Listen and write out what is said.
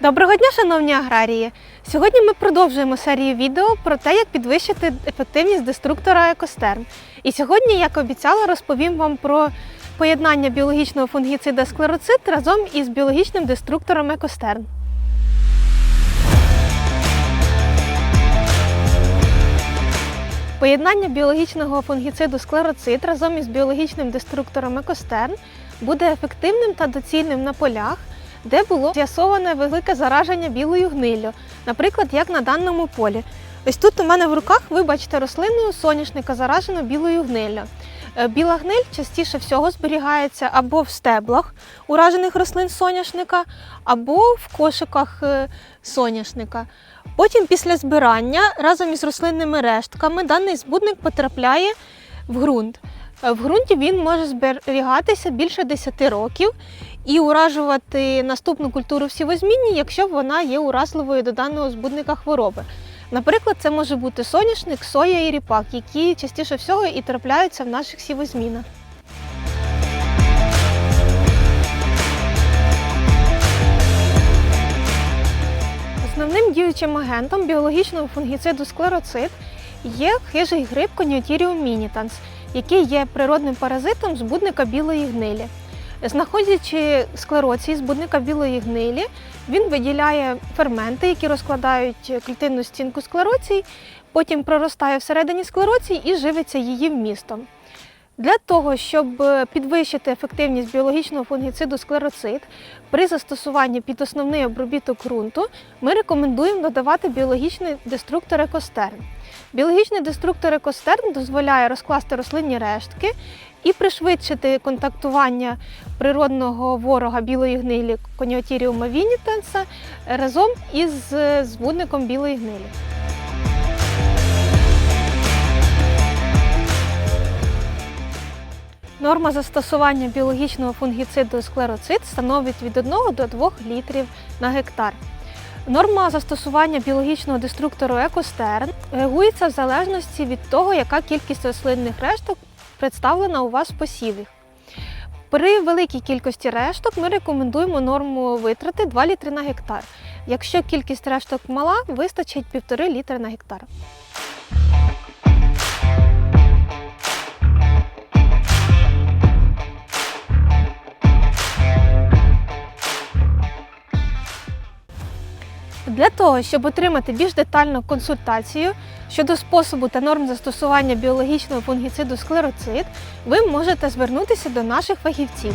Доброго дня, шановні аграрії! Сьогодні ми продовжуємо серію відео про те, як підвищити ефективність деструктора екостерн. І сьогодні, як обіцяла, розповім вам про поєднання біологічного фунгіцида склероцит разом із біологічним деструктором екостерн. Поєднання біологічного фунгіциду склероцит разом із біологічним деструктором екостерн буде ефективним та доцільним на полях, де було з'ясоване велике зараження білою гниллю, наприклад, як на даному полі. Ось тут у мене в руках ви бачите рослину соняшника заражену білою гниллю. Е, Біла гниль частіше всього зберігається або в стеблах уражених рослин соняшника, або в кошиках е, соняшника. Потім після збирання разом із рослинними рештками даний збудник потрапляє в ґрунт. Е, В ґрунті він може зберігатися більше 10 років і уражувати наступну культуру в сівозмінні, якщо вона є уразливою до даного збудника хвороби. Наприклад, це може бути соняшник, соя і ріпак, які частіше всього і трапляються в наших сівозмінах. Основним діючим агентом біологічного фунгіциду склероцит є хижий гриб Coniotherium minitans, який є природним паразитом збудника білої гнилі. Знаходячи склероції з будника білої гнилі, він виділяє ферменти, які розкладають клітинну стінку склероцій, потім проростає всередині склероцій і живиться її вмістом. Для того, щоб е, підвищити ефективність біологічного фунгіциду склероцит, при застосуванні під основний обробіток ґрунту ми рекомендуємо додавати біологічний деструктор екостерн. Біологічний деструктор екостерн дозволяє розкласти рослинні рештки і пришвидшити контактування природного ворога білої гнилі Coniotherium vinitensa разом із е, збудником білої гнилі. Норма застосування біологічного фунгіциду склероцит становить від 1 до 2 літрів на гектар. Норма застосування біологічного деструктору екостерн реагується в залежності від того, яка кількість рослинних решток представлена у вас в посіві. При великій кількості решток ми рекомендуємо норму витрати 2 літри на гектар. Якщо кількість решток мала, вистачить 1,5 літра на гектар. Для того, щоб отримати більш детальну консультацію щодо способу та норм застосування біологічного фунгіциду склероцит, ви можете звернутися до наших фахівців.